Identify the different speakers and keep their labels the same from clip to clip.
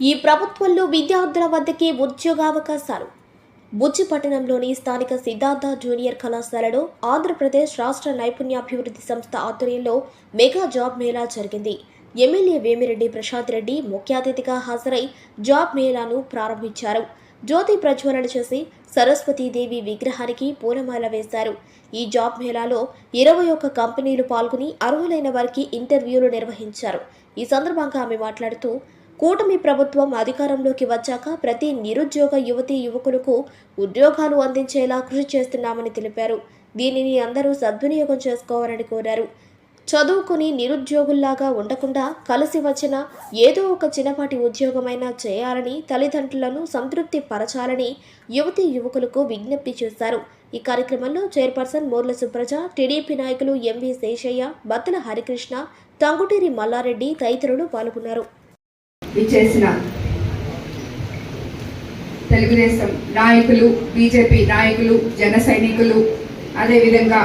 Speaker 1: ఈ ప్రభుత్వంలో విద్యార్థుల వద్దకే ఉద్యోగావకాశాలు బుజ్జి పట్టణంలోని స్థానిక సిద్ధార్థ జూనియర్ కళాశాలలో ఆంధ్రప్రదేశ్ రాష్ట్ర నైపుణ్యాభివృద్ధి సంస్థ ఆధ్వర్యంలో మెగా జాబ్ మేళా జరిగింది. ఎమ్మెల్యే వేమిరెడ్డి ప్రశాంత్ రెడ్డి ముఖ్య అతిథిగా హాజరై జాబ్ మేళాను ప్రారంభించారు. జ్యోతి ప్రజ్వలన చేసి సరస్వతీదేవి విగ్రహానికి పూలమాల వేశారు. ఈ జాబ్ మేళాలో ఇరవై ఒక్క కంపెనీలు పాల్గొని అర్హులైన వారికి ఇంటర్వ్యూలు నిర్వహించారు. ఈ సందర్భంగా ఆమె మాట్లాడుతూ కూటమి ప్రభుత్వం అధికారంలోకి వచ్చాక ప్రతి నిరుద్యోగ యువతీ యువకులకు ఉద్యోగాలు అందించేలా కృషి చేస్తున్నామని తెలిపారు. దీనిని అందరూ సద్వినియోగం చేసుకోవాలని కోరారు. చదువుకుని నిరుద్యోగుల్లాగా ఉండకుండా కలిసి వచ్చిన ఏదో ఒక చిన్నపాటి ఉద్యోగమైనా చేయాలని తల్లిదండ్రులను సంతృప్తి పరచాలని యువతీ యువకులకు విజ్ఞప్తి చేశారు. ఈ కార్యక్రమంలో చైర్పర్సన్ మోర్ల సుప్రజ టీడీపీ నాయకులు ఎంవి శేషయ్య బత్తల హరికృష్ణ తంగుటేరి మల్లారెడ్డి తదితరులు పాల్గొన్నారు.
Speaker 2: ఇచ్చేసిన తెలుగుదేశం నాయకులు బీజేపీ నాయకులు జన సైనికులు అదేవిధంగా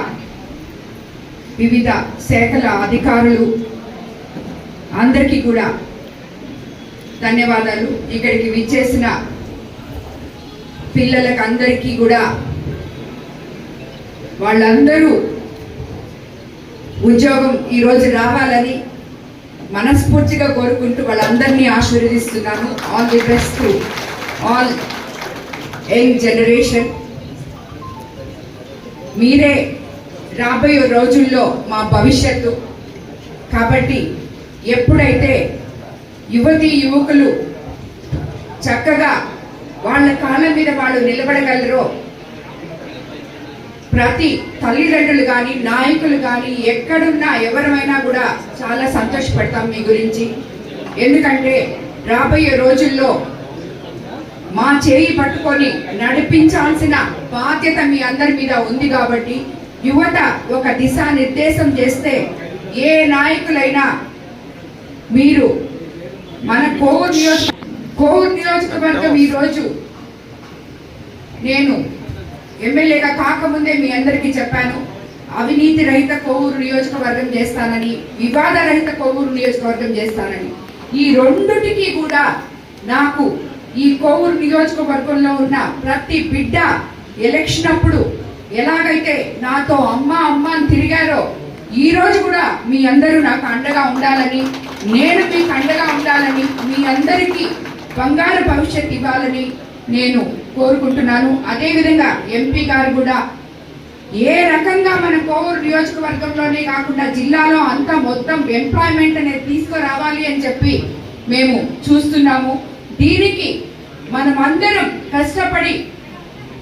Speaker 2: వివిధ శాఖల అధికారులు అందరికీ కూడా ధన్యవాదాలు. ఇక్కడికి విచ్చేసిన పిల్లలకు అందరికీ కూడా వాళ్ళందరూ ఉద్యోగం ఈరోజు రావాలని మనస్ఫూర్తిగా కోరుకుంటూ వాళ్ళందరినీ ఆశీర్వదిస్తున్నాను. All the best to all young generation మీరే రాబోయే రోజుల్లో మా భవిష్యత్తు. కాబట్టి ఎప్పుడైతే యువతి యువకులు చక్కగా వాళ్ళ కాళ్ళ మీద వాళ్ళు నిలబడగలరో ప్రతి తల్లిదండ్రులు కానీ నాయకులు కానీ ఎక్కడున్నా ఎవరమైనా కూడా చాలా సంతోషపడతాం మీ గురించి. ఎందుకంటే రాబోయే రోజుల్లో మా చేయి పట్టుకొని నడిపించాల్సిన బాధ్యత మీ అందరి మీద ఉంది కాబట్టి యువత ఒక దిశానిర్దేశం చేస్తే ఏ నాయకులైనా మీరు మన కోవూరు నియోజక కోవూరు నియోజకవర్గం ఈరోజు నేను ఎమ్మెల్యేగా కాకముందే మీ అందరికీ చెప్పాను అవినీతి రహిత కోవూరు నియోజకవర్గం చేస్తానని వివాద రహిత కోవూరు నియోజకవర్గం చేస్తానని. ఈ రెండుటికి కూడా నాకు ఈ కోవూరు నియోజకవర్గంలో ఉన్న ప్రతి బిడ్డ ఎలక్షన్ అప్పుడు ఎలాగైతే నాతో అమ్మ అమ్మ అని తిరిగారో ఈ రోజు కూడా మీ అందరూ నాకు అండగా ఉండాలని నేను మీకు అండగా ఉండాలని మీ అందరికీ బంగారు భవిష్యత్ ఇవ్వాలని నేను కోరుకుంటున్నాను. అదేవిధంగా ఎంపీ గారు కూడా ఏ రకంగా మన కోవూరు నియోజకవర్గంలోనే కాకుండా జిల్లాలో అంతా మొత్తం ఎంప్లాయ్మెంట్ అనేది తీసుకురావాలి అని చెప్పి మేము చూస్తున్నాము. దీనికి మనమందరం కష్టపడి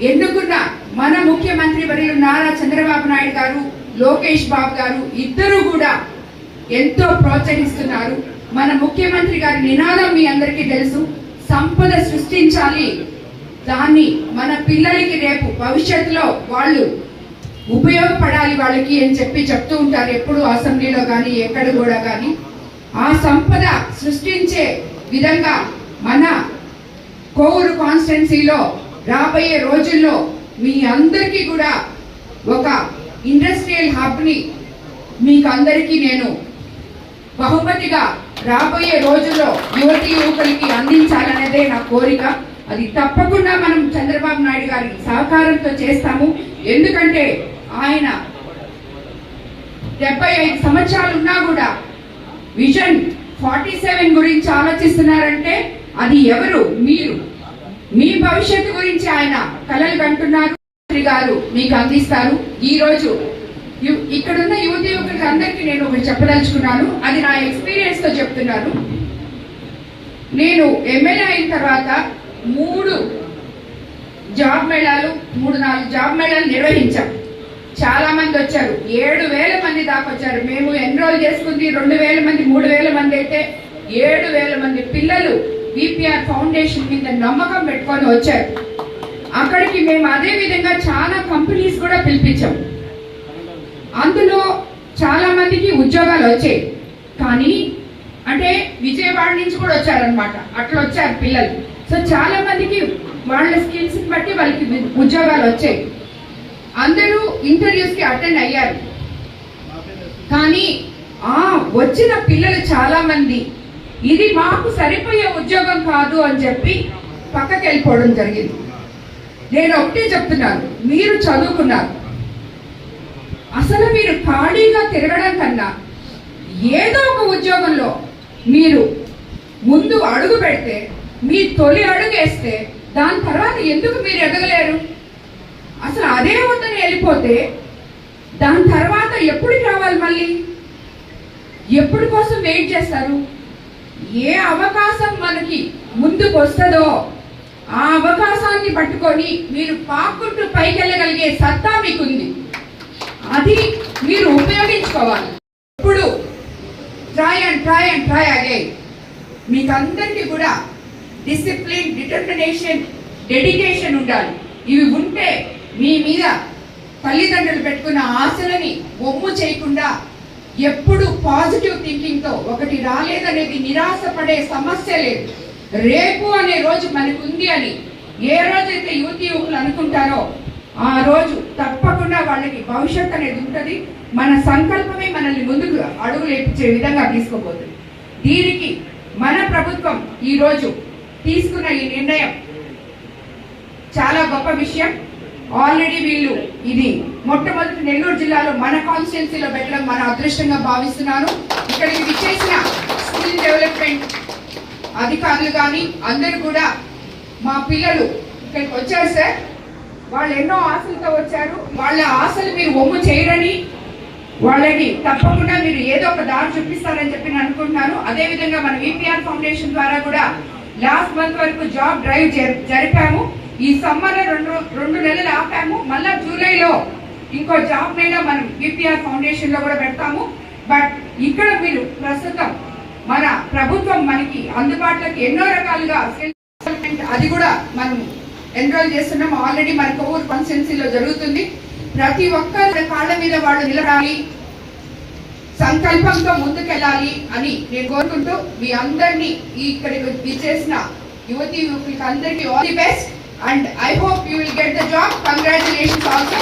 Speaker 2: ఎన్నుకున్న మన ముఖ్యమంత్రి వర్యులు నారా చంద్రబాబు నాయుడు గారు లోకేష్ బాబు గారు ఇద్దరు కూడా ఎంతో ప్రోత్సహిస్తున్నారు. మన ముఖ్యమంత్రి గారి నినాదం మీ అందరికీ తెలుసు. సంపద సృష్టించాలి. దాన్ని మన పిల్లలకి రేపు భవిష్యత్తులో వాళ్ళు ఉపయోగపడాలి వాళ్ళకి అని చెప్పి చెప్తూ ఉంటారు ఎప్పుడు అసెంబ్లీలో కానీ ఎక్కడ కూడా కానీ ఆ సంపద సృష్టించే విధంగా మన కోవూరు కాన్స్టిట్యున్సీలో రాబోయే రోజుల్లో మీ అందరికీ కూడా ఒక ఇండస్ట్రియల్ హబ్ని మీకు అందరికీ నేను బహుమతిగా రాబోయే రోజుల్లో యువతి యువకులకి అందించాలనేదే నా కోరిక. అది తప్పకుండా మనం చంద్రబాబు నాయుడు గారి సహకారంతో చేస్తాము. ఎందుకంటే ఆయన డెబ్బై ఐదు సంవత్సరాలు ఉన్నా కూడా విజన్ ఫార్టీ సెవెన్ గురించి ఆలోచిస్తున్నారంటే అది ఎవరు? మీరు. మీ భవిష్యత్తు గురించి ఆయన కలలు కంటున్నారు. గారు మీకు అందిస్తారు. ఈ రోజు ఇక్కడున్న యువతి యువకులకి అందరికీ నేను ఒకటి చెప్పదలుచుకున్నాను. అది నా ఎక్స్పీరియన్స్తో చెప్తున్నాను. నేను ఎమ్మెల్యే అయిన తర్వాత మూడు జాబ్ మేళాలు మూడు నాలుగు జాబ్ మేళాలు నిర్వహించాం. చాలా మంది వచ్చారు. ఏడు వేల మంది దాకా వచ్చారు. మేము ఎన్రోల్ చేసుకుంది రెండు వేల మంది మూడు వేల మంది అయితే ఏడు వేల మంది పిల్లలు విపిఆర్ ఫౌండేషన్ మీద నమ్మకం పెట్టుకొని వచ్చారు. అక్కడికి మేము అదే విధంగా చాలా కంపెనీస్ కూడా పిలిపించాం. అందులో చాలా మందికి ఉద్యోగాలు వచ్చాయి. కానీ అంటే విజయవాడ నుంచి కూడా వచ్చారనమాట అట్లా వచ్చారు పిల్లలు. సో చాలా మందికి వాళ్ళ స్కిల్స్ బట్టి వాళ్ళకి ఉద్యోగాలు వచ్చాయి. అందరూ ఇంటర్వ్యూస్కి అటెండ్ అయ్యారు. కానీ ఆ వచ్చిన పిల్లలు చాలా మంది ఇది మాకు సరిపోయే ఉద్యోగం కాదు అని చెప్పి పక్కకి వెళ్ళిపోవడం జరిగింది. నేను ఒకటే చెప్తున్నాను మీరు చదువుకున్నారు. అసలు మీరు ఖాళీగా తిరగడం కన్నా ఏదో ఒక ఉద్యోగంలో మీరు ముందు అడుగు పెడితే మీ తొలి అడుగేస్తే దాని తర్వాత ఎందుకు మీరు ఎదగలేరు? అసలు అదే వద్దని వెళ్ళిపోతే దాని తర్వాత ఎప్పుడు రావాలి మళ్ళీ? ఎప్పుడు కోసం వెయిట్ చేస్తారు? ఏ అవకాశం మనకి ముందుకు వస్తుందో ఆ అవకాశాన్ని పట్టుకొని మీరు పాక్కుంటూ పైకి వెళ్ళగలిగే సత్తా మీకుంది. అది మీరు ఉపయోగించుకోవాలి. ఇప్పుడు try and try and try again మీకందరికీ కూడా డిసిప్లిన్ డిటర్మినేషన్ డెడికేషన్ ఉండాలి. ఇవి ఉంటే మీ మీద తల్లిదండ్రులు పెట్టుకున్న ఆశలని ఒమ్ము చేయకుండా ఎప్పుడు పాజిటివ్ థింకింగ్తో ఒకటి రాలేదనేది నిరాశపడే సమస్య లేదు. రేపు అనే రోజు మనకు ఉంది అని ఏ రోజైతే యువతి యువకులు అనుకుంటారో ఆ రోజు తప్పకుండా వాళ్ళకి భవిష్యత్ అనేది ఉంటుంది. మన సంకల్పమే మనల్ని ముందుకు అడుగు విధంగా తీసుకోబోతుంది దీనికి మన ప్రభుత్వం ఈరోజు తీసుకున్న ఈ నిర్ణయం చాలా గొప్ప విషయం. ఆల్రెడీ వీళ్ళు ఇది మొట్టమొదటి నెల్లూరు జిల్లాలో మన కాన్స్టిట్యున్సీలో పెట్టడం మన అదృష్టంగా భావిస్తున్నాను. ఇక్కడికి విచ్చేసిన స్కిల్ డెవలప్మెంట్ అధికారులు కానీ అందరూ కూడా మా పిల్లలు ఇక్కడికి వచ్చారు సార్. వాళ్ళు ఎన్నో ఆశలతో వచ్చారు. వాళ్ళ ఆశలు మీరు ఒమ్ము చేయరని వాళ్ళకి తప్పకుండా మీరు ఏదో ఒక దారి చూపిస్తారని చెప్పి నేను అనుకుంటున్నాను. అదేవిధంగా మన విపిఆర్ ఫౌండేషన్ ద్వారా కూడా లాస్ట్ మంత్ వరకు జాబ్ డ్రైవ్ జరిపాము. ఈ సమ్మర్ రెండు రెండు నెలలు ఆపాము. మళ్ళా జూలైలో ఇంకో జాబ్ నైనా మనం విపిఆర్ ఫౌండేషన్లో కూడా పెడతాము. బట్ ఇక్కడ మీరు ప్రస్తుతం మన ప్రభుత్వం మనకి అందుబాటులోకి ఎన్నో రకాలుగా అది కూడా మనం ఎన్రోల్ చేస్తున్నాం ఆల్రెడీ మన కోవూరు కాన్స్టిట్యున్సీలో జరుగుతుంది. ప్రతి ఒక్కరి కాళ్ళ మీద వాళ్ళు నిలబడాలి. సంకల్పంతో ముందుకెళ్ళాలి అని నేను కోరుకుంటూ మీ అందరినీ ఇక్కడికి విచ్చేసిన యువతి యువకులకి అందరికీ all the best. And I hope you will get the job congratulations also